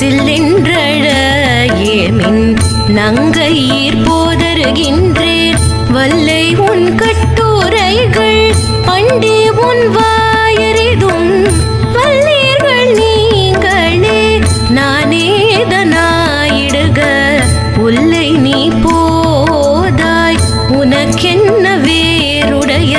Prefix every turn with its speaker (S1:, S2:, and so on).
S1: சில்லென்றழமின் நங்கையீர் போதருகின்றேன். வல்லை உன் கட்டுரைகள் பண்டே உன் வாயறிதும். வல்லீர்கள் நீங்களே நானேதனாயிடுக உள்ளை நீ போதாய் உனக்கென்ன வேருடைய